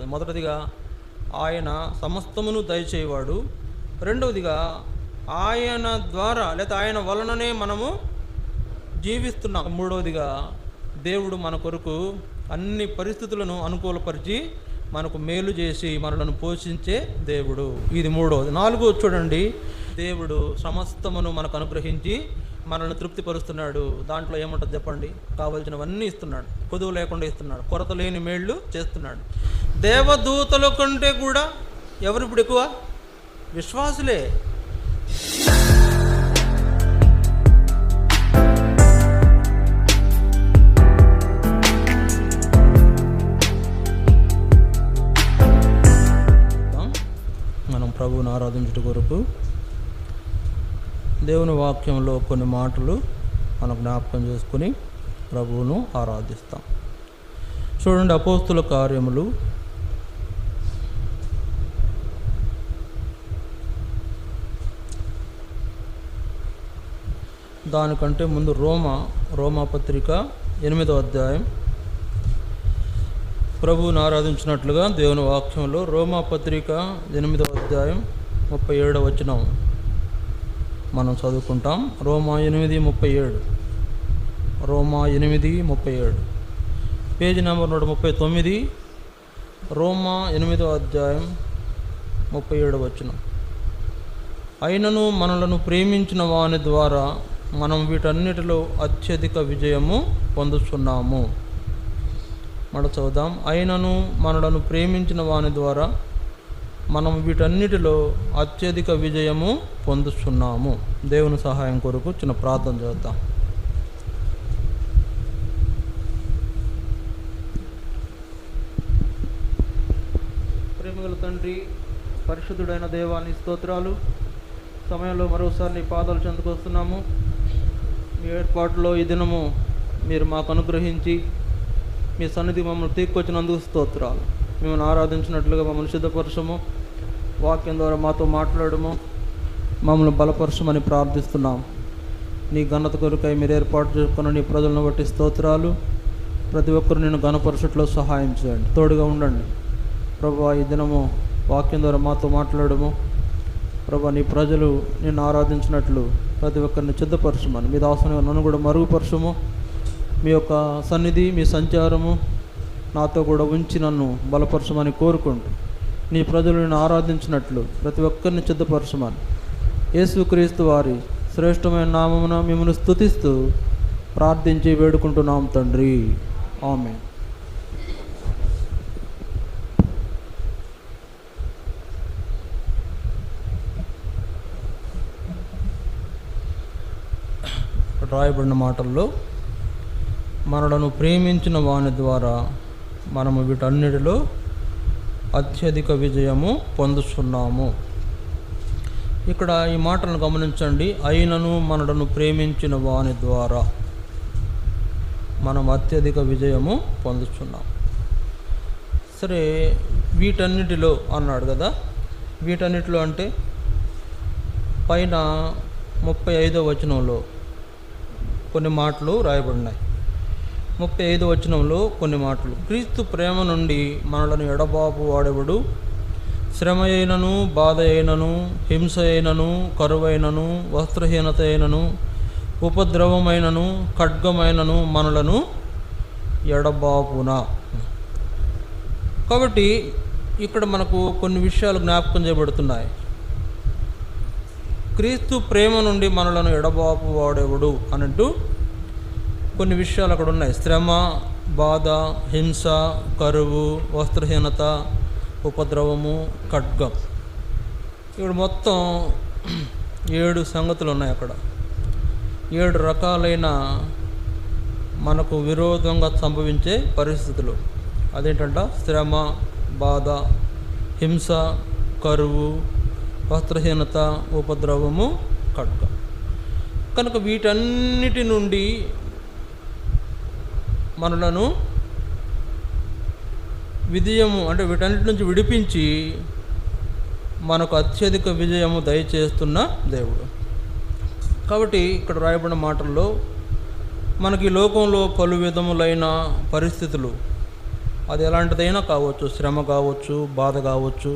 చెప్తుంది మొదటిదిగా ఆయన సమస్తమును దయచేయవాడు. రెండవదిగా ఆయన ద్వారా లేదా ఆయన వలననే మనము జీవిస్తున్నాం. మూడవదిగా దేవుడు మన కొరకు అన్ని పరిస్థితులను అనుకూలపరిచి మనకు మేలు చేసి మనలను పోషించే దేవుడు. ఇది మూడవది. నాలుగో చూడండి. దేవుడు సమస్తమును మనకు అనుగ్రహించి మనల్ని తృప్తిపరుస్తున్నాడు దాంట్లో ఏముంటుంది చెప్పండి? కావలసినవన్నీ ఇస్తున్నాడు. కొదువు లేకుండా ఇస్తున్నాడు. కొరత లేని మేళ్ళు చేస్తున్నాడు. దేవదూతల కంటే కూడా ఎవరు ఇప్పుడు ఎక్కువ? విశ్వాసులే. మనం ప్రభువుని ఆరాధించుట కొరకు దేవుని వాక్యంలో కొన్ని మాటలు మనం జ్ఞాపకం చేసుకుని ప్రభువును ఆరాధిస్తాం. చూడండి అపోస్తుల కార్యములు. దానికంటే ముందు రోమా రోమా పత్రిక ఎనిమిదో అధ్యాయం. ప్రభువును ఆరాధించినట్లుగా దేవుని వాక్యంలో రోమా పత్రిక ఎనిమిదో అధ్యాయం ముప్పై ఏడవ వచనం. మనం చదువుకుంటాం. రోమా ఎనిమిది ముప్పై ఏడు. రోమా ఎనిమిది ముప్పై ఏడు. పేజీ నెంబర్ నూట ముప్పై తొమ్మిది. రోమా ఎనిమిదో అధ్యాయం ముప్పై ఏడు వచ్చిన అయినను మనలను ప్రేమించిన వాని ద్వారా మనం వీటన్నిటిలో అత్యధిక విజయము పొందుతున్నాము మడ చదువుదాం. అయినను మనలను ప్రేమించిన వాని ద్వారా మనం వీటన్నిటిలో అత్యధిక విజయము పొందుతున్నాము దేవుని సహాయం కొరకు చిన్న ప్రార్థన చేద్దాం. ప్రేమగల తండ్రి పరిశుద్ధుడైన దేవాని స్తోత్రాలు. సమయంలో మరోసారి నీ పాదాలు చెందుకొస్తున్నాము మీ ఏర్పాటులో ఈ దినము మీరు మాకు అనుగ్రహించి మీ సన్నిధి మమ్మల్ని తీసుకొచ్చినందుకు స్తోత్రాలు. మిమ్మల్ని ఆరాధించినట్లుగా మమ్మల్ని సిద్ధపరచము. వాక్యం ద్వారా మాతో మాట్లాడము. మమ్మల్ని బలపరచమని ప్రార్థిస్తున్నాం. నీ ఘనత కొరకై మీరు ఏర్పాటు చేసుకున్న నీ ప్రజలను బట్టి స్తోత్రాలు. ప్రతి ఒక్కరు నేను ఘనపరచట్లో సహాయం చేయండి. తోడుగా ఉండండి. ప్రభు ఈ దినము వాక్యం ద్వారా మాతో మాట్లాడము. ప్రభు నీ ప్రజలు నిన్ను ఆరాధించినట్లు ప్రతి ఒక్కరిని సిద్ధపరచమని. మీ దాసన నన్ను కూడా మరుగుపరచము. మీ యొక్క సన్నిధి మీ సంచారము నాతో కూడా ఉంచి నన్ను బలపరచమని కోరుకుంటూ నీ ప్రజలను ఆరాధించినట్లు ప్రతి ఒక్కరిని సిద్ధపరచమని. యేసుక్రీస్తు వారి శ్రేష్టమైన నామమున మిమ్మల్ని స్తుతిస్తూ ప్రార్థించి వేడుకుంటున్నాం తండ్రి. ఆమె రాయబడిన మాటల్లో మనలను ప్రేమించిన వాని ద్వారా మనము వీటన్నిటిలో అత్యధిక విజయము పొందుతున్నాము ఇక్కడ ఈ మాటలను గమనించండి. అయినను మనలను ప్రేమించిన వాని ద్వారా మనం అత్యధిక విజయము పొందుతున్నాం సరే వీటన్నిటిలో అన్నాడు కదా వీటన్నిటిలో అంటే పైన ముప్పై ఐదో వచనంలో కొన్ని మాటలు రాయబడినాయి. ముప్పై ఐదు వచనంలో కొన్ని మాటలు. క్రీస్తు ప్రేమ నుండి మనలను ఎడబాపు వాడెవడు? శ్రమ అయినను బాధ అయినను హింస అయినను కరువైనను వస్త్రహీనత అయినను ఉపద్రవమైనను ఖడ్గమైనను మనలను ఎడబాపున? కాబట్టి ఇక్కడ మనకు కొన్ని విషయాలు జ్ఞాపకం చేయబడుతున్నాయి. క్రీస్తు ప్రేమ నుండి మనలను ఎడబాపు వాడేవుడు? అనంటూ కొన్ని విషయాలు అక్కడ ఉన్నాయి. శ్రమ బాధ హింస కరువు వస్త్రహీనత ఉపద్రవము ఖడ్గం. ఇక్కడ మొత్తం ఏడు సంగతులు ఉన్నాయి అక్కడ. ఏడు రకాలైన మనకు విరోధంగా సంభవించే పరిస్థితులు. అదేంటంట? శ్రమ బాధ హింస కరువు వస్త్రహీనత ఉపద్రవము ఖడ్గం. కనుక వీటన్నిటి నుండి మనలను విజయము అంటే వీటన్నిటి నుంచి విడిపించి మనకు అత్యధిక విజయము దయచేస్తున్న దేవుడు. కాబట్టి ఇక్కడ రాయబడిన మాటల్లో మనకి లోకంలో పలు విధములైన పరిస్థితులు. అది ఎలాంటిదైనా కావచ్చు. శ్రమ కావచ్చు బాధ కావచ్చు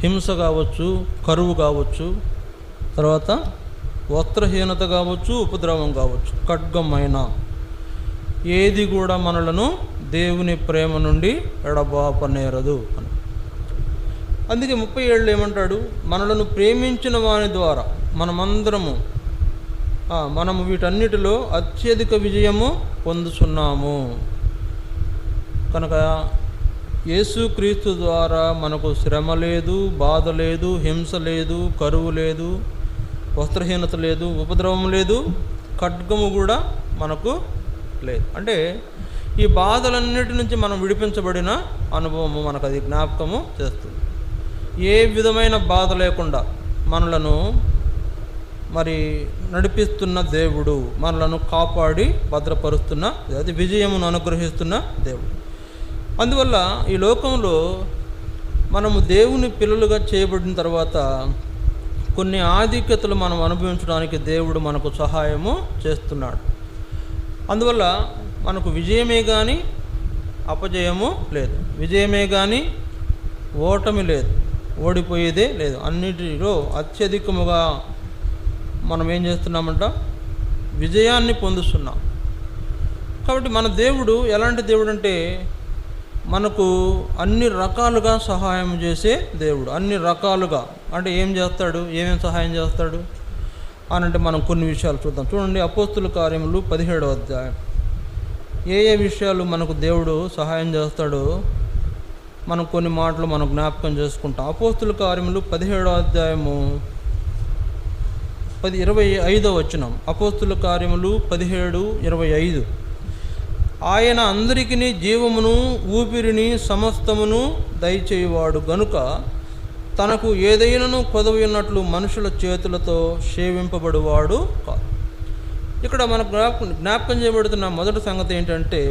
హింస కావచ్చు కరువు కావచ్చు తర్వాత వస్త్రహీనత కావచ్చు ఉపద్రవం కావచ్చు. ఖడ్గమైన ఏది కూడా మనలను దేవుని ప్రేమ నుండి ఎడబాపనేరదు అని. అందుకే ముప్పై ఏళ్ళు ఏమంటాడు? మనలను ప్రేమించిన వాని ద్వారా మనమందరము మనము వీటన్నిటిలో అత్యధిక విజయము పొందుతున్నాము కనుక యేసుక్రీస్తు ద్వారా మనకు శ్రమ లేదు బాధ లేదు హింస లేదు కరువు లేదు వస్త్రహీనత లేదు ఉపద్రవం లేదు ఖడ్గము కూడా మనకు లేదు అంటే ఈ బాధలన్నిటి నుంచి మనం విడిపించబడిన అనుభవము మనకు అది జ్ఞాపకము చేస్తుంది. ఏ విధమైన బాధ లేకుండా మనలను మరి నడిపిస్తున్న దేవుడు మనలను కాపాడి భద్రపరుస్తున్న అది విజయమును అనుగ్రహిస్తున్న దేవుడు. అందువల్ల ఈ లోకంలో మనము దేవుని పిల్లలుగా చేయబడిన తర్వాత కొన్ని ఆధిక్యతలు మనం అనుభవించడానికి దేవుడు మనకు సహాయము చేస్తున్నాడు. అందువల్ల మనకు విజయమే కానీ అపజయము లేదు. విజయమే కానీ ఓటమి లేదు. ఓడిపోయేదే లేదు. అన్నిటిలో అత్యధికముగా మనం ఏం చేస్తున్నామంట? విజయాన్ని పొందుతున్నాం కాబట్టి మన దేవుడు ఎలాంటి దేవుడు అంటే మనకు అన్ని రకాలుగా సహాయం చేసే దేవుడు. అన్ని రకాలుగా. అంటే ఏం చేస్తాడు? ఏమేం సహాయం చేస్తాడు? అని అంటే మనం కొన్ని విషయాలు చూద్దాం. చూడండి అపోస్తుల కార్యములు పదిహేడవ అధ్యాయం. ఏ ఏ విషయాలు మనకు దేవుడు సహాయం చేస్తాడో మనం కొన్ని మాటలు మనం జ్ఞాపకం చేసుకుంటాం. అపోస్తుల కార్యములు పదిహేడవ అధ్యాయము పది ఇరవై ఐదో వచనం. అపోస్తుల కార్యములు పదిహేడు ఇరవై ఐదు. ఆయన అందరికీ జీవమును ఊపిరిని సమస్తమును దయచేయవాడు గనుక తనకు ఏదైనాను కొదవి ఉన్నట్లు మనుషుల చేతులతో సేవింపబడువాడు కాదు. ఇక్కడ మన జ్ఞాపకం చేయబడుతున్న మొదటి సంగతి ఏంటంటే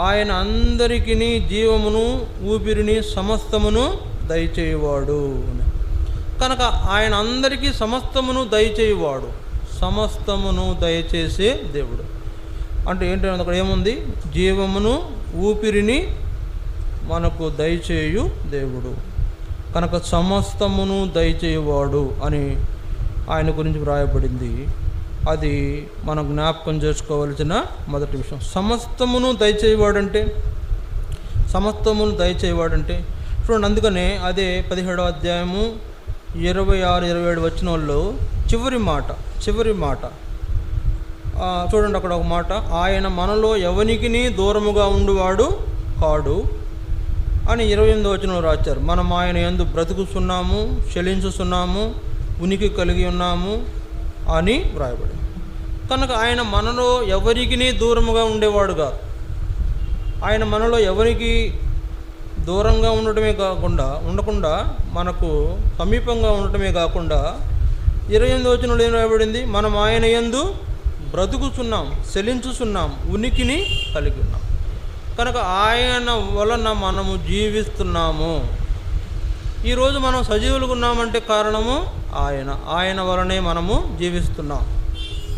ఆయన అందరికీ జీవమును ఊపిరిని సమస్తమును దయచేయవాడు కనుక ఆయన అందరికీ సమస్తమును దయచేయవాడు సమస్తమును దయచేసే దేవుడు. అంటే ఏంటంటే అక్కడ ఏముంది? జీవమును ఊపిరిని మనకు దయచేయు దేవుడు. కనుక సమస్తమును దయచేయవాడు అని ఆయన గురించి వ్రాయబడింది. అది మనం జ్ఞాపకం చేసుకోవలసిన మొదటి విషయం. సమస్తమును దయచేయవాడంటే సమస్తమును దయచేయవాడంటే చూడండి అందుకనే అదే పదిహేడో అధ్యాయము ఇరవై ఆరు ఇరవై ఏడు వచ్చిన వాళ్ళు చివరి మాట చివరి మాట. చూడండి అక్కడ ఒక మాట. ఆయన మనలో ఎవనికిని దూరముగా ఉండువాడు? కాడు. అని ఇరవై ఎనిమిది వచనంలో రాశారు. మనం ఆయన ఎందు బ్రతుకుతున్నాము చెలించుతున్నాము ఉనికి కలిగి ఉన్నాము అని వ్రాయబడింది. కనుక ఆయన మనలో ఎవరికి దూరముగా ఉండేవాడు కాదు ఆయన మనలో ఎవరికి దూరంగా ఉండటమే కాకుండా ఉండకుండా మనకు సమీపంగా ఉండటమే కాకుండా ఇరవై ఎనిమిది వచనంలో ఏం రాయబడింది? మనం ఆయన యందు బ్రతుకుతున్నాం చెలించుతున్నాం ఉనికిని కలిగి ఉన్నాం. కనుక ఆయన వలన మనము జీవిస్తున్నాము. ఈరోజు మనం సజీవులుగా ఉన్నామంటే కారణము ఆయన. ఆయన వలనే మనము జీవిస్తున్నాం.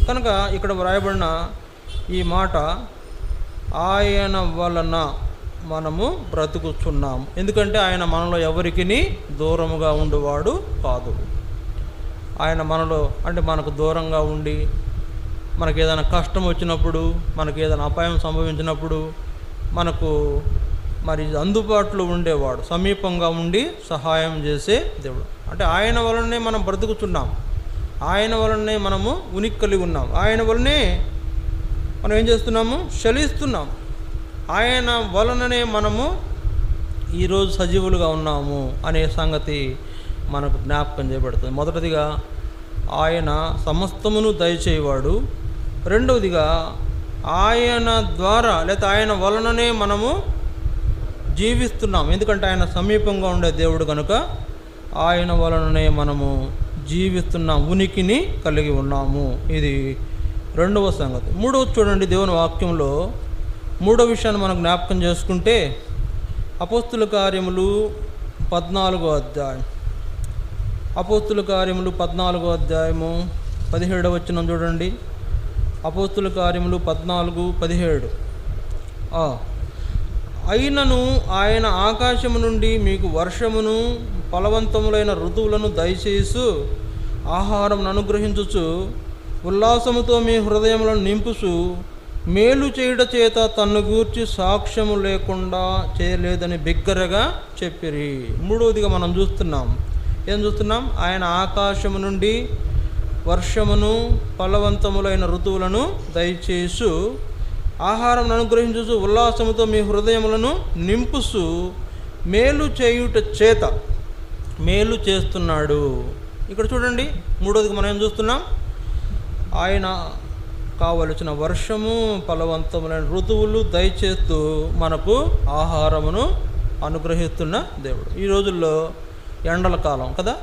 కనుక ఇక్కడ వ్రాయబడిన ఈ మాట ఆయన వలన మనము బ్రతుకుతున్నాము ఎందుకంటే ఆయన మనలో ఎవరికి దూరముగా ఉండేవాడు కాదు. ఆయన మనలో అంటే మనకు దూరంగా ఉండి మనకి ఏదైనా కష్టం వచ్చినప్పుడు మనకి ఏదైనా అపాయం సంభవించినప్పుడు మనకు మరి అందుబాటులో ఉండేవాడు సమీపంగా ఉండి సహాయం చేసే దేవుడు. అంటే ఆయన వలనే మనం బ్రతుకుతున్నాం. ఆయన వలనే మనము ఉనికి కలిగి ఉన్నాం. ఆయన వలనే మనం ఏం చేస్తున్నాము? చలిస్తున్నాం ఆయన వలననే మనము ఈరోజు సజీవులుగా ఉన్నాము అనే సంగతి మనకు జ్ఞాపకం చేయబడుతుంది. మొదటిదిగా ఆయన సమస్తమును దయచేయవాడు. రెండవదిగా ఆయన ద్వారా లేదా ఆయన వలననే మనము జీవిస్తున్నాం. ఎందుకంటే ఆయన సమీపంగా ఉండే దేవుడు కనుక ఆయన వలననే మనము జీవిస్తున్న ఉనికిని కలిగి ఉన్నాము. ఇది రెండవ సంగతి. మూడవ చూడండి దేవుని వాక్యంలో మూడో విషయాన్ని మనం జ్ఞాపకం చేసుకుంటే అపోస్తుల కార్యములు పద్నాలుగో అధ్యాయం. అపోస్తుల కార్యములు పద్నాలుగో అధ్యాయము పదిహేడవ వచ్చిన చూడండి. అపోస్తుల కార్యములు పద్నాలుగు పదిహేడు. అయినను ఆయన ఆకాశము నుండి మీకు వర్షమును ఫలవంతములైన ఋతువులను దయచేసు ఆహారం అనుగ్రహించుచు ఉల్లాసముతో మీ హృదయములను నింపుచు మేలు చేయుట చేత తన్ను గూర్చి సాక్ష్యము లేకుండా చేయలేదని బిగ్గరగా చెప్పిరి. మూడవదిగా మనం చూస్తున్నాం. ఏం చూస్తున్నాం? ఆయన ఆకాశము నుండి వర్షమును ఫలవంతములైన ఋతువులను దయచేసు. ఆహారం అనుగ్రహించు ఉల్లాసముతో మీ హృదయములను నింపుసు. మేలు చేయుట చేత మేలు చేస్తున్నాడు. ఇక్కడ చూడండి మూడోది మనం ఏం చూస్తున్నాం? ఆయన కావలసిన వర్షము ఫలవంతములైన ఋతువులు దయచేస్తూ మనకు ఆహారమును అనుగ్రహిస్తున్న దేవుడు. ఈ రోజుల్లో ఎండల కాలం కదా?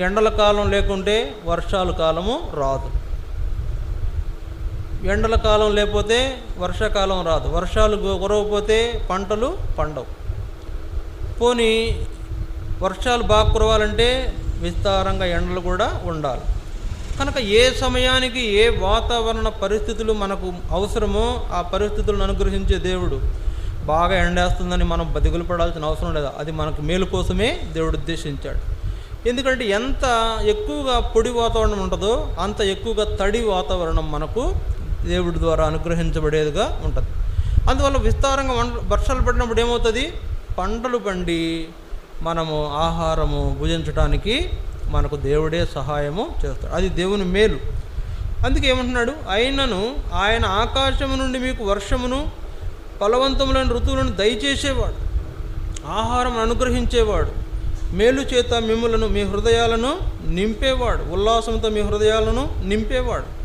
ఎండల కాలం లేకుంటే వర్షాల కాలము రాదు. ఎండల కాలం లేకపోతే వర్షాకాలం రాదు. వర్షాలు కురవపోతే పంటలు పండవు. పోనీ వర్షాలు బాగా కురవాలంటే విస్తారంగా ఎండలు కూడా ఉండాలి. కనుక ఏ సమయానికి ఏ వాతావరణ పరిస్థితులు మనకు అవసరమో ఆ పరిస్థితులను అనుగ్రహించే దేవుడు బాగా ఎండేస్తుందని మనం బతికులు పడాల్సిన అవసరం లేదు. అది మనకు మేలు కోసమే దేవుడు ఉద్దేశించాడు. ఎందుకంటే ఎంత ఎక్కువగా పొడి వాతావరణం ఉంటుందో అంత ఎక్కువగా తడి వాతావరణం మనకు దేవుడి ద్వారా అనుగ్రహించబడేదిగా ఉంటుంది. అందువల్ల విస్తారంగా వంట- వర్షాలు పడినప్పుడు ఏమవుతుంది? పంటలు పండి మనము ఆహారము భుజించడానికి మనకు దేవుడే సహాయము చేస్తాడు. అది దేవుని మేలు. అందుకే ఏమంటున్నాడు? అయినను ఆయన ఆకాశము నుండి మీకు వర్షమును ఫలవంతములైన ఋతువులను దయచేసేవాడు. ఆహారం అనుగ్రహించేవాడు. మేలు చేత మిమ్ములను మీ హృదయాలను నింపేవాడు. ఉల్లాసంతో మీ హృదయాలను నింపేవాడు.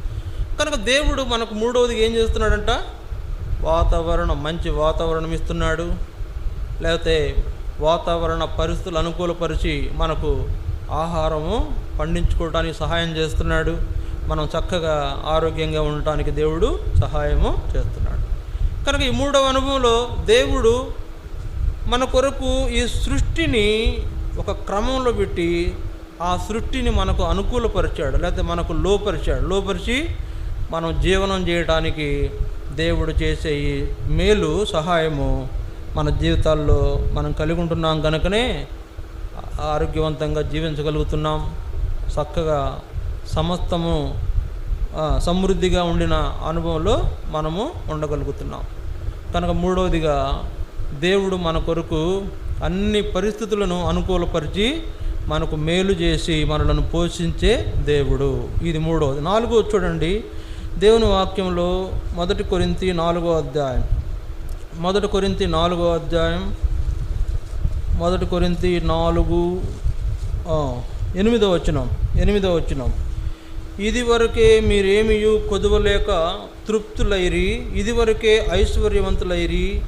కనుక దేవుడు మనకు మూడవది ఏం చేస్తున్నాడంట? వాతావరణం మంచి వాతావరణం ఇస్తున్నాడు. లేకపోతే వాతావరణ పరిస్థితులు అనుకూలపరిచి మనకు ఆహారము పండించుకోవడానికి సహాయం చేస్తున్నాడు. మనం చక్కగా ఆరోగ్యంగా ఉండటానికి దేవుడు సహాయము చేస్తున్నాడు. కనుక ఈ మూడవ అనుభవంలో దేవుడు మన కొరకు ఈ సృష్టిని ఒక క్రమంలో పెట్టి ఆ సృష్టిని మనకు అనుకూలపరిచాడు లేకపోతే మనకు లోపరిచాడు. లోపరిచి మనం జీవనం చేయడానికి దేవుడు చేసే ఈ మేలు సహాయము మన జీవితాల్లో మనం కలిగి ఉంటున్నాం కనుకనే ఆరోగ్యవంతంగా జీవించగలుగుతున్నాం. చక్కగా సమస్తము సమృద్ధిగా ఉండిన అనుభవంలో మనము ఉండగలుగుతున్నాం. కనుక మూడవదిగా దేవుడు మన కొరకు అన్ని పరిస్థితులను అనుకూలపరిచి మనకు మేలు చేసి మనలను పోషించే దేవుడు. ఇది మూడవది నాలుగో చూడండి. దేవుని వాక్యంలో మొదటి కొరింతి నాలుగో అధ్యాయం. మొదటి కొరింతి నాలుగో అధ్యాయం. మొదటి కొరింతి నాలుగు ఎనిమిదో వచ్చినాం ఎనిమిదో వచ్చినాం ఇది వరకే మీరేమియు కొదువలేక తృప్తులైరి ఇది వరకే ఐశ్వర్యవంతులైరి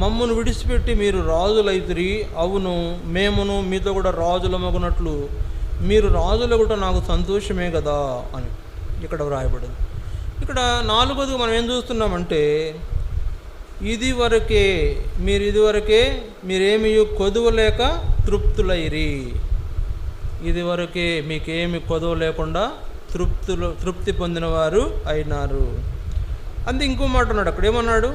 మమ్మను విడిచిపెట్టి మీరు రాజులైతిరి అవును మేమును మీతో కూడా రాజులమగునట్లు. మీరు రాజులు కూడా నాకు సంతోషమే కదా అని ఇక్కడ వ్రాయబడింది. ఇక్కడ నాలుగోది మనం ఏం చూస్తున్నామంటే ఇది వరకే మీరు ఇదివరకే మీరేమి మీరేమి కొదువలేక తృప్తులైరి. ఇది వరకే మీకేమి కొదవ లేకుండా తృప్తులు తృప్తి పొందినవారు అయినారు. అంతే ఇంకో మాట ఉన్నాడు అక్కడ ఏమన్నాడు?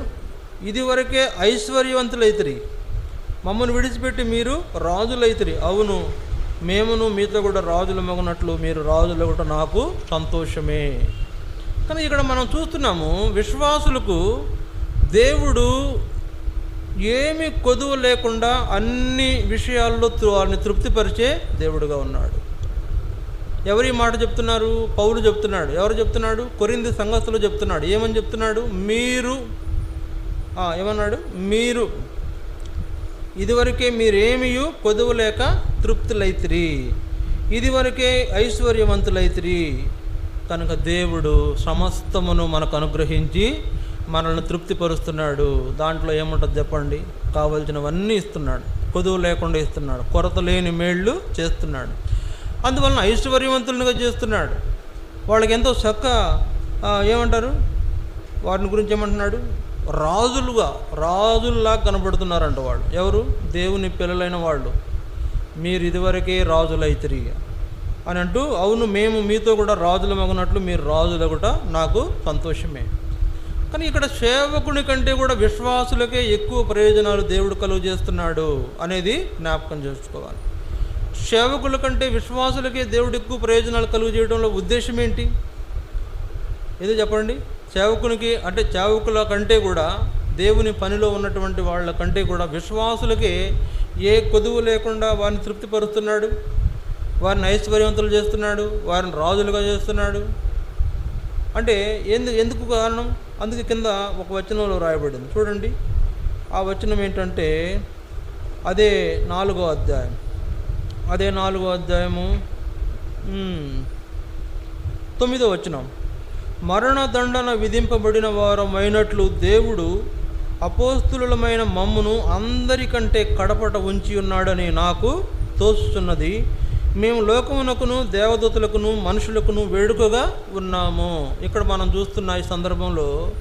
ఇదివరకే ఐశ్వర్యవంతులైతిరి. మమ్మల్ని విడిచిపెట్టి మీరు రాజులైతిరి. అవును మేమును మీతో కూడా రాజులు మగునట్లు మీరు రాజులు కూడా నాకు సంతోషమే. కానీ ఇక్కడ మనం చూస్తున్నాము విశ్వాసులకు దేవుడు ఏమి కొదువు లేకుండా అన్ని విషయాల్లో తృ- వారిని తృప్తిపరిచే దేవుడుగా ఉన్నాడు. ఎవరి మాట చెప్తున్నారు? పౌలు చెప్తున్నాడు. ఎవరు చెప్తున్నాడు? కొరింది సంఘస్థులు చెప్తున్నాడు. ఏమని చెప్తున్నాడు? మీరు ఏమన్నాడు? మీరు. ఇదివరకే మీరేమియు కొదువు లేక తృప్తులైతిరి. ఇదివరకే ఐశ్వర్యవంతులైతిరి. కనుక దేవుడు సమస్తమును మనకు అనుగ్రహించి మనల్ని తృప్తిపరుస్తున్నాడు. దాంట్లో ఏముంటుంది చెప్పండి? కావలసినవన్నీ ఇస్తున్నాడు. కొదువు లేకుండా ఇస్తున్నాడు. కొరత లేని మేళ్ళు చేస్తున్నాడు. అందువలన ఐశ్వర్యవంతులుగా చేస్తున్నాడు. వాళ్ళకి ఎంతో చక్క ఏమంటారు? వారిని గురించి ఏమంటున్నాడు? రాజులుగా రాజుల్లా కనబడుతున్నారంట వాళ్ళు. ఎవరు? దేవుని పిల్లలైన వాళ్ళు. మీరు ఇదివరకే రాజులైతిరి అని అంటూ అవును మేము మీతో కూడా రాజుల మగునట్లు మీరు రాజుల కూడా నాకు సంతోషమే. కానీ ఇక్కడ సేవకుని కంటే కూడా విశ్వాసులకే ఎక్కువ ప్రయోజనాలు దేవుడు కలుగు చేస్తున్నాడు అనేది జ్ఞాపకం చేసుకోవాలి. సేవకుల కంటే విశ్వాసులకే దేవుడు ఎక్కువ ప్రయోజనాలు కలుగు చేయడంలో ఉద్దేశం ఏంటి? ఏదో చెప్పండి. సేవకునికి అంటే సేవకుల కంటే కూడా దేవుని పనిలో ఉన్నటువంటి వాళ్ళ కంటే కూడా విశ్వాసులకి ఏ కొదువు లేకుండా వారిని తృప్తిపరుస్తున్నాడు? వారిని ఐశ్వర్యవంతులు చేస్తున్నాడు? వారిని రాజులుగా చేస్తున్నాడు? అంటే ఎందు ఎందుకు కారణం? అందుకే కింద ఒక వచనంలో రాయబడింది. చూడండి. ఆ వచనం ఏంటంటే అదే నాలుగో అధ్యాయం. అదే నాలుగో అధ్యాయము తొమ్మిదో వచనం. మరణదండన విధింపబడిన వారమైనట్లు దేవుడు అపోస్తులమైన మమ్మును అందరికంటే కడపట ఉంచి ఉన్నాడని నాకు తోస్తున్నది మేము లోకమునకును దేవదూతలకును మనుషులకును వేడుకగా ఉన్నాము. ఇక్కడ మనం చూస్తున్న ఈ సందర్భంలో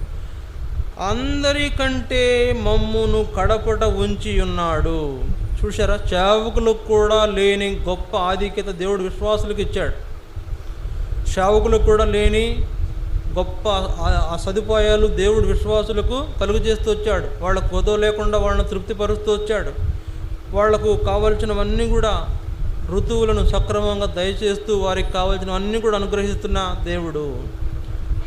అందరికంటే మమ్మును కడపట ఉంచి ఉన్నాడు. చూసారా చావుకులకు కూడా లేని గొప్ప ఆధిక్యత దేవుడు విశ్వాసులకు ఇచ్చాడు. సేవకులకు కూడా లేని గొప్ప ఆ- సదుపాయాలు దేవుడు విశ్వాసులకు కలుగు చేస్తూ వచ్చాడు. వాళ్ళకు కొదో లేకుండా వాళ్ళని తృప్తిపరుస్తూ వచ్చాడు. వాళ్ళకు కావలసినవన్నీ కూడా ఋతువులను సక్రమంగా దయచేస్తూ వారికి కావలసినవన్నీ కూడా అనుగ్రహిస్తున్న దేవుడు.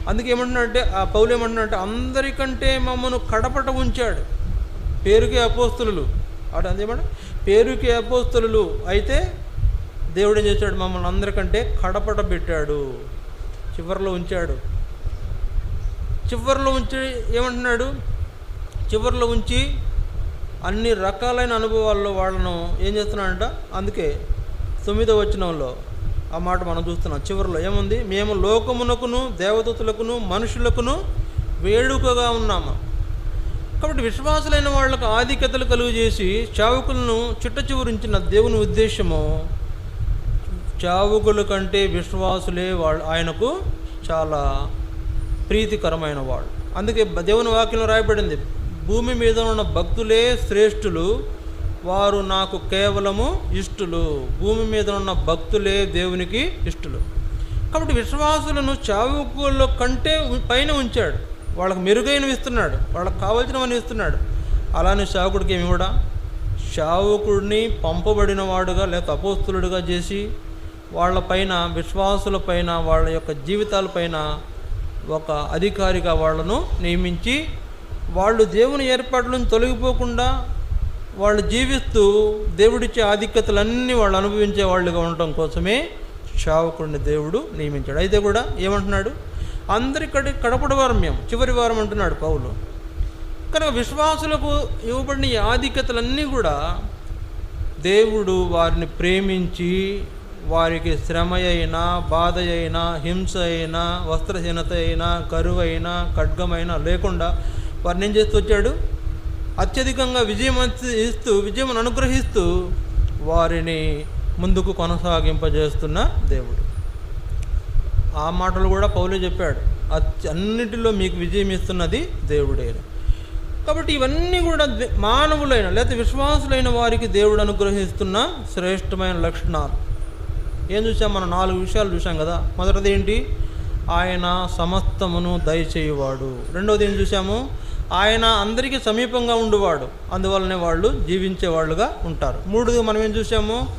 అందుకే ఏమంటున్నాడంటే ఆ పౌలు ఏమంటున్నాడంటే అందరికంటే మమ్మను కడపట ఉంచాడు. పేరుకే అపోస్తులు. అటు అంతేమంటే పేరుకి అపోస్తులు అయితే దేవుడు ఏం చేశాడు? మమ్మల్ని అందరికంటే కడపట పెట్టాడు. చివరిలో ఉంచాడు. చివరిలో ఉంచి ఏమంటున్నాడు? చివరిలో ఉంచి అన్ని రకాలైన అనుభవాల్లో వాళ్ళను ఏం చేస్తున్నాడంట? అందుకే తొమ్మిదో వచనంలో ఆ మాట మనం చూస్తున్నాం. చివరిలో ఏముంది? మేము లోకమునకును దేవదూతులకును మనుషులకును వేడుకగా ఉన్నాము కాబట్టి విశ్వాసులైన వాళ్ళకు ఆధిక్యతలు కలుగు చేసి చావుకులను చిట్ట చివరించిన దేవుని ఉద్దేశము చావుకుల కంటే విశ్వాసులే వాళ్ళు ఆయనకు చాలా ప్రీతికరమైన వాడు. అందుకే దేవుని వాక్యంలో రాయబడింది భూమి మీద ఉన్న భక్తులే శ్రేష్ఠులు వారు నాకు కేవలము ఇష్టులు. భూమి మీద ఉన్న భక్తులే దేవునికి ఇష్టులు. కాబట్టి విశ్వాసులను చావుకుల కంటే పైన ఉంచాడు. వాళ్ళకి మెరుగైనవి ఇస్తున్నాడు వాళ్ళకి కావాల్సినవన్నీ ఇస్తున్నాడు. అలానే శావకుడికి ఏమి కూడా శావకుడిని పంపబడిన వాడుగా లేక అపోస్తులుడుగా చేసి వాళ్ళపైన విశ్వాసుల పైన వాళ్ళ యొక్క జీవితాలపైన ఒక అధికారిగా వాళ్ళను నియమించి వాళ్ళు దేవుని ఏర్పాట్లను తొలగిపోకుండా వాళ్ళు జీవిస్తూ దేవుడిచ్చే ఆధిక్యతలన్నీ వాళ్ళు అనుభవించే వాళ్ళుగా ఉండటం కోసమే శావకుడిని దేవుడు నియమించాడు. అయితే కూడా ఏమంటున్నాడు? అందరికడి కడపడి వారం మేము చివరి వారం అంటున్నాడు పౌలు. కనుక విశ్వాసులకు ఇవ్వబడిన ఈ ఆధిక్యతలన్నీ కూడా దేవుడు వారిని ప్రేమించి వారికి శ్రమ అయినా బాధ అయినా హింస అయినా వస్త్రహీనత అయినా కరువు అయినా ఖడ్గమైనా లేకుండా వారిని ఏం చేస్తూ వచ్చాడు? అత్యధికంగా విజయం ఇస్తూ విజయం అనుగ్రహిస్తూ వారిని ముందుకు కొనసాగింపజేస్తున్న దేవుడు. ఆ మాటలు కూడా పౌలే చెప్పాడు. అన్నిటిలో మీకు విజయం ఇస్తున్నది దేవుడే కాబట్టి ఇవన్నీ కూడా మానవులైన లేకపోతే విశ్వాసులైన వారికి దేవుడు అనుగ్రహిస్తున్న శ్రేష్టమైన లక్షణాలు. ఏం చూసాం? మనం నాలుగు విషయాలు చూసాం కదా. మొదటిది ఏంటి? ఆయన సమస్తమును దయచేయువాడు. రెండవది ఏం చూసాము? ఆయన అందరికీ సమీపంగా ఉండువాడు. అందువల్లనే వాళ్ళు జీవించే వాళ్ళుగా ఉంటారు. మూడోది మనం ఏం చూసాము?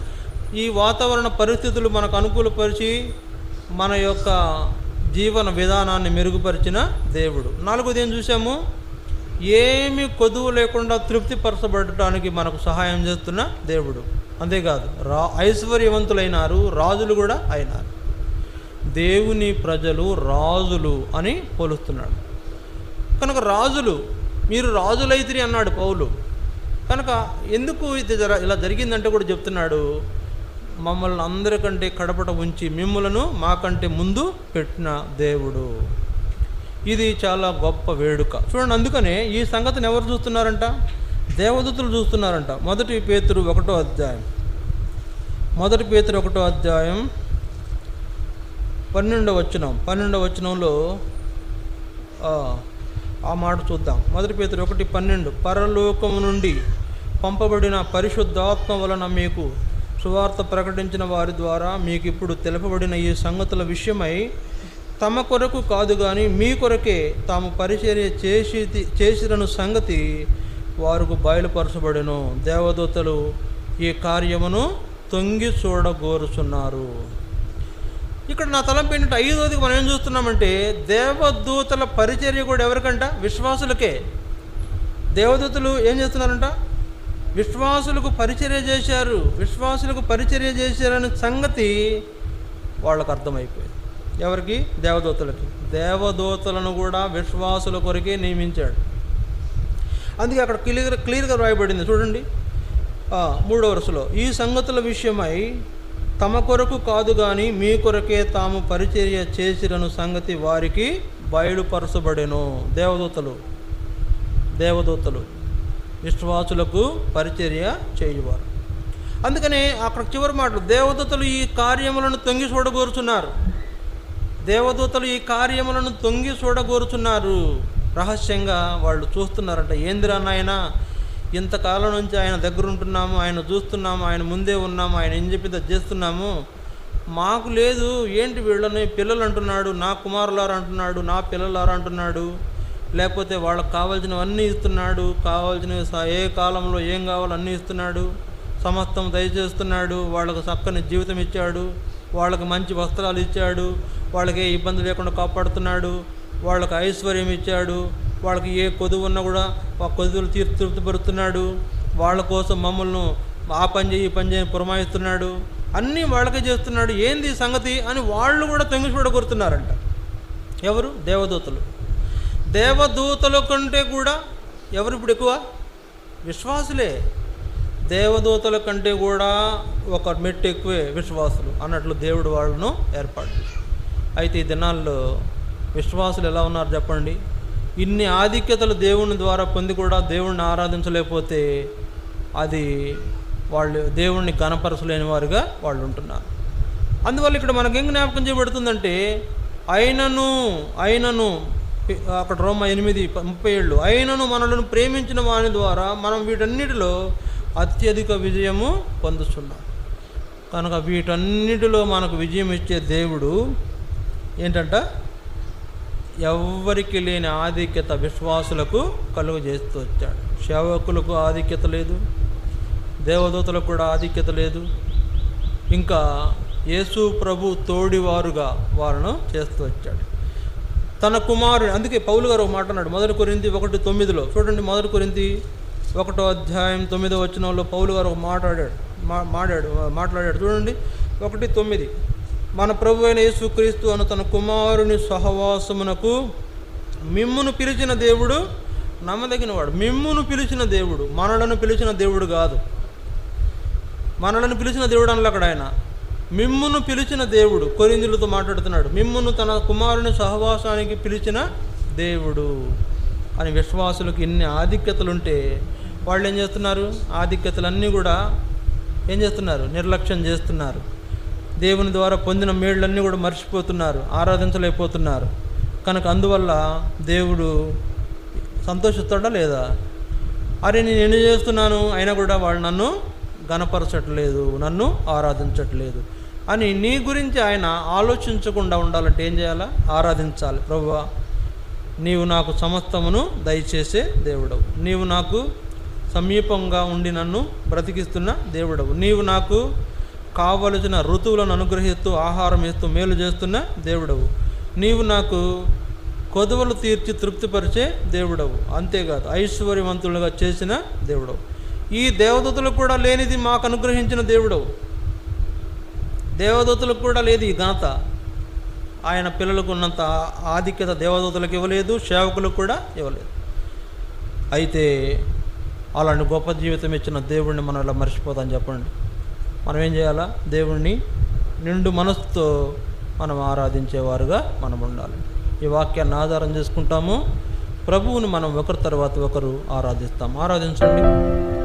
ఈ వాతావరణ పరిస్థితులు మనకు అనుకూలపరిచి మన యొక్క జీవన విధానాన్ని మెరుగుపరిచిన దేవుడు. నాలుగోది ఏం చూసాము? ఏమి కొదువు లేకుండా తృప్తిపరచబడటానికి మనకు సహాయం చేస్తున్న దేవుడు. అంతేకాదు రా ఐశ్వర్యవంతులైనారు రాజులు కూడా అయినారు. దేవుని ప్రజలు రాజులు అని పోలుస్తున్నాడు. కనుక రాజులు మీరు రాజులైతిరి అన్నాడు పౌలు. కనుక ఎందుకు ఇది జర ఇలా జరిగిందంటే కూడా చెప్తున్నాడు మమ్మల్ని అందరికంటే కడపట ఉంచి మిమ్మలను మాకంటే ముందు పెట్టిన దేవుడు. ఇది చాలా గొప్ప వేడుక. చూడండి అందుకనే ఈ సంగతిని ఎవరు చూస్తున్నారంట? దేవదూతులు చూస్తున్నారంట. మొదటి పేతురు ఒకటో అధ్యాయం. మొదటి పేతురు ఒకటో అధ్యాయం పన్నెండవ వచనం. పన్నెండవ వచనంలో ఆ, ఆ మాట చూద్దాం. మొదటి పేతురు ఒకటి పన్నెండు. పరలోకము నుండి పంపబడిన పరిశుద్ధాత్మ వలన మీకు సువార్త ప్రకటించిన వారి ద్వారా మీకు ఇప్పుడు తెలుపబడిన ఈ సంగతుల విషయమై తమ కొరకు కాదు కానీ మీ కొరకే తాము పరిచర్య చేసి చేసిరను సంగతి వారికి బయలుపరచబడెను. దేవదూతలు ఈ కార్యమును తొంగి చూడగోరుచున్నారు. ఇక్కడ నా తలంపు ఏంటంటే ఐదోదికి మనం ఏం చూస్తున్నామంటే దేవదూతల పరిచర్య కూడా ఎవరికంట? విశ్వాసులకే. దేవదూతలు ఏం చేస్తున్నారంట? విశ్వాసులకు పరిచర్య చేశారు. విశ్వాసులకు పరిచర్య చేశారనే సంగతి వాళ్ళకు అర్థమైపోయింది. ఎవరికి? దేవదూతలకి. దేవదూతలను కూడా విశ్వాసుల కొరకే నియమించాడు. అందుకే అక్కడ క్లియర్ క్లియర్గా రాయబడింది. చూడండి. ఆ, మూడో వరుసలో ఈ సంగతుల విషయమై తమ కొరకు కాదు కానీ మీ కొరకే తాము పరిచర్య చేసిరను సంగతి వారికి బయలుపరచబడెను. దేవదూతలు దేవదూతలు విశ్వాసులకు పరిచర్య చేయువారు. అందుకనే అక్కడ చివరి మాటలు దేవదూతలు ఈ కార్యములను తొంగి చూడగోరుచున్నారు దేవదూతలు ఈ కార్యములను తొంగి చూడగోరుచున్నారు రహస్యంగా వాళ్ళు చూస్తున్నారంట ఏందిరా నాయన ఇంతకాలం నుంచి ఆయన దగ్గర ఉంటున్నాము ఆయన చూస్తున్నాము ఆయన ముందే ఉన్నాము ఆయన ఏం చెప్పింది చేస్తున్నాము. మాకు లేదు ఏంటి వీళ్ళని పిల్లలు అంటున్నాడు నా కుమారులారు అంటున్నాడు నా పిల్లలారా అంటున్నాడు. లేకపోతే వాళ్ళకి కావాల్సినవన్నీ ఇస్తున్నాడు కావాల్సినవి స- ఏ కాలంలో ఏం కావాలో అన్నీ ఇస్తున్నాడు. సమస్తం దయచేస్తున్నాడు వాళ్ళకు చక్కని జీవితం ఇచ్చాడు వాళ్ళకి మంచి వస్త్రాలు ఇచ్చాడు వాళ్ళకి ఏ ఇబ్బంది లేకుండా కాపాడుతున్నాడు. వాళ్ళకి ఐశ్వర్యం ఇచ్చాడు. వాళ్ళకి ఏ కొదువు ఉన్నా కూడా ఆ కొదువులు తీర్చి తృప్తిపరుస్తున్నాడు వాళ్ళ కోసం మమ్మల్ని ఆ పని చేయి ఈ పని చేయి పురమాయిస్తున్నాడు. అన్నీ వాళ్ళకే చేస్తున్నాడు. ఏంది సంగతి అని వాళ్ళు కూడా తొంగిచూడగొరుతున్నారంట ఎవరు? దేవదూతలు. దేవదూతల కంటే కూడా ఎవరు ఇప్పుడు ఎక్కువ? విశ్వాసులే. దేవదూతల కంటే కూడా ఒక మెట్టు ఎక్కువే విశ్వాసులు అన్నట్లు దేవుడు వాళ్ళను ఏర్పాటు అయితే ఈ దినాల్లో విశ్వాసులు ఎలా ఉన్నారు చెప్పండి? ఇన్ని ఆధిక్యతలు దేవుని ద్వారా పొంది కూడా దేవుణ్ణి ఆరాధించలేకపోతే అది వాళ్ళు దేవుణ్ణి గణపరచలేని వారుగా వాళ్ళు ఉంటున్నారు. అందువల్ల ఇక్కడ మనకేం జ్ఞాపకం చేయబడుతుందంటే అయినను అయినను అక్కడ రోమ ఎనిమిది ముప్పై ఏళ్ళు అయినను మనలను ప్రేమించిన వాని ద్వారా మనం వీటన్నిటిలో అత్యధిక విజయము పొందుతున్నాం కనుక వీటన్నిటిలో మనకు విజయం ఇచ్చే దేవుడు ఏంటంట? ఎవ్వరికి లేని ఆధిక్యత విశ్వాసులకు కలుగు చేస్తూ వచ్చాడు. సేవకులకు ఆధిక్యత లేదు దేవదూతలకు కూడా ఆధిక్యత లేదు. ఇంకా యేసు ప్రభు తోడివారుగా వారిను చేస్తూ వచ్చాడు. తన కుమారుడు అందుకే పౌలు గారు ఒక మాట అన్నాడు మొదటి కొరింది ఒకటి తొమ్మిదిలో చూడండి మొదటి కొరింది ఒకటో అధ్యాయం తొమ్మిదో వచనంలో పౌలు గారు ఒక మాట్లాడాడు మా మాట్లాడు మాట్లాడాడు చూడండి ఒకటి తొమ్మిది. మన ప్రభు అయిన యేసుక్రీస్తు అను తన కుమారుని సహవాసమునకు మిమ్మును పిలిచిన దేవుడు నమ్మదగినవాడు. మిమ్మును పిలిచిన దేవుడు మనలను పిలిచిన దేవుడు కాదు. మనలను పిలిచిన దేవుడు అనలే అక్కడ ఆయన. మిమ్మును పిలిచిన దేవుడు కొరిందులతో మాట్లాడుతున్నాడు. మిమ్మును తన కుమారుని సహవాసానికి పిలిచిన దేవుడు అని విశ్వాసులకు ఇన్ని ఆధిక్యతలుంటే వాళ్ళు ఏం చేస్తున్నారు? ఆధిక్యతలన్నీ కూడా ఏం చేస్తున్నారు? నిర్లక్ష్యం చేస్తున్నారు. దేవుని ద్వారా పొందిన మేళ్ళన్నీ కూడా మర్చిపోతున్నారు ఆరాధించలేకపోతున్నారు. కనుక అందువల్ల దేవుడు సంతోషిస్తాడా లేదా? అరే నేను ఎన్ని చేస్తున్నాను? అయినా కూడా వాళ్ళు నన్ను గనపరచట్లేదు నన్ను ఆరాధించట్లేదు అని నీ గురించి ఆయన ఆలోచించకుండా ఉండాలంటే ఏం చేయాలా? ఆరాధించాలి. ప్రభు నీవు నాకు సమస్తమును దయచేసే దేవుడవు. నీవు నాకు సమీపంగా ఉండి నన్ను బ్రతికిస్తున్న దేవుడవు. నీవు నాకు కావలసిన ఋతువులను అనుగ్రహిస్తూ ఆహారం ఇస్తూ మేలు చేస్తున్న దేవుడవు. నీవు నాకు కొదువలు తీర్చి తృప్తిపరిచే దేవుడవు. అంతేకాదు ఐశ్వర్యవంతులుగా చేసిన దేవుడవు. ఈ దేవదూతలకు కూడా లేనిది మాకు అనుగ్రహించిన దేవుడవు. దేవదూతలకు కూడా లేదు ఈ ఘనత. ఆయన పిల్లలకు ఉన్నంత ఆధిక్యత దేవదూతలకు ఇవ్వలేదు సేవకులకు కూడా ఇవ్వలేదు. అయితే అలాంటి గొప్ప జీవితం ఇచ్చిన దేవుడిని మనం ఇలా మర్చిపోతాం చెప్పండి. మనం ఏం చేయాలా? దేవుణ్ణి నిండు మనస్సుతో మనం ఆరాధించేవారుగా మనం ఉండాలి ఈ వాక్యాన్ని ఆధారం చేసుకుంటాము. ప్రభువుని మనం ఒకరి తర్వాత ఒకరు ఆరాధిస్తాం. ఆరాధించండి.